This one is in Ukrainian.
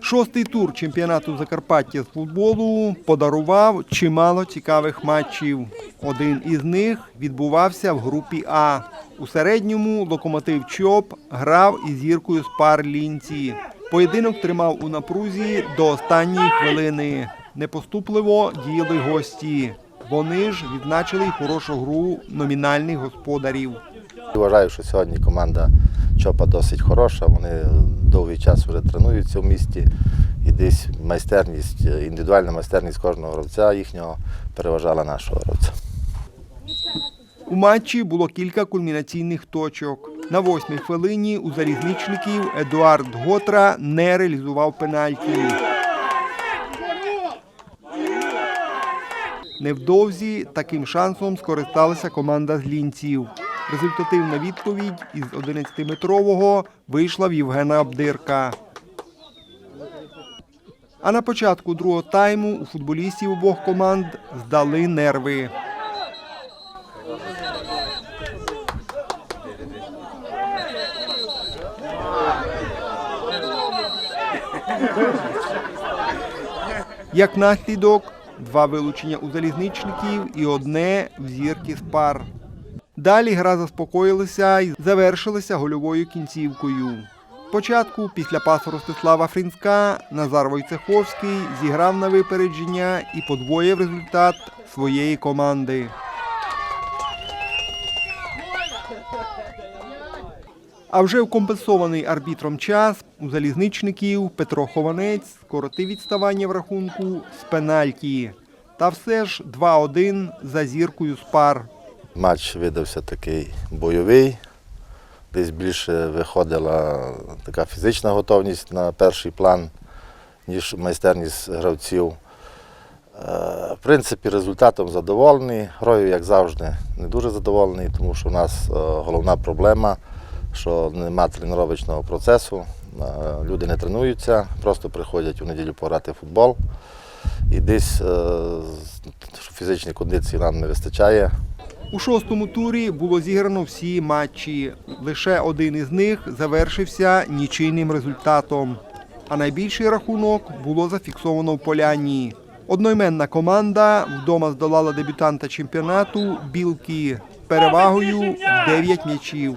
Шостий тур чемпіонату Закарпаття з футболу подарував чимало цікавих матчів. Один із них відбувався в групі А. У середньому локомотив ЧОП грав із зіркою з пар лінці. Поєдинок тримав у напрузі до останньої хвилини. Непоступливо діяли гості. Вони ж відзначили хорошу гру номінальних господарів. Вважаю, що сьогодні команда Чопа досить хороша. Вони довгий час вже тренуються в місті. І десь майстерність, індивідуальна майстерність кожного гравця їхнього переважала нашого гравця. У матчі було кілька кульмінаційних точок. На восьмій хвилині у залізничників Едуард Готра не реалізував пенальті. Невдовзі таким шансом скористалася команда з лінців. Результативна відповідь із 11-метрового вийшла в Євгена Абдирка. А на початку другого тайму у футболістів обох команд здали нерви. Як наслідок, два вилучення у залізничників і одне в зірки з пар. Далі гра заспокоїлася і завершилася гольовою кінцівкою. Спочатку, після пасу Ростислава Фрінська, Назар Войцеховський зіграв на випередження і подвоїв результат своєї команди. А вже в компенсований арбітром час у залізничників Петро Хованець скоротив відставання в рахунку з пенальті. Та все ж 2-1 за зіркою з пар. Матч видався такий бойовий. Десь більше виходила така фізична готовність на перший план, ніж майстерність гравців. Е, В принципі, результатом задоволений. Грою, як завжди, не дуже задоволений, тому що в нас е, головна проблема, що нема тренувального процесу. Е, Люди не тренуються, просто приходять у неділю пограти в футбол. І десь фізичної кондиції нам не вистачає. У шостому турі було зіграно всі матчі. Лише один із них завершився нічийним результатом. А найбільший рахунок було зафіксовано в Поляні. Одноіменна команда вдома здолала дебютанта чемпіонату Білки перевагою в 9 м'ячів.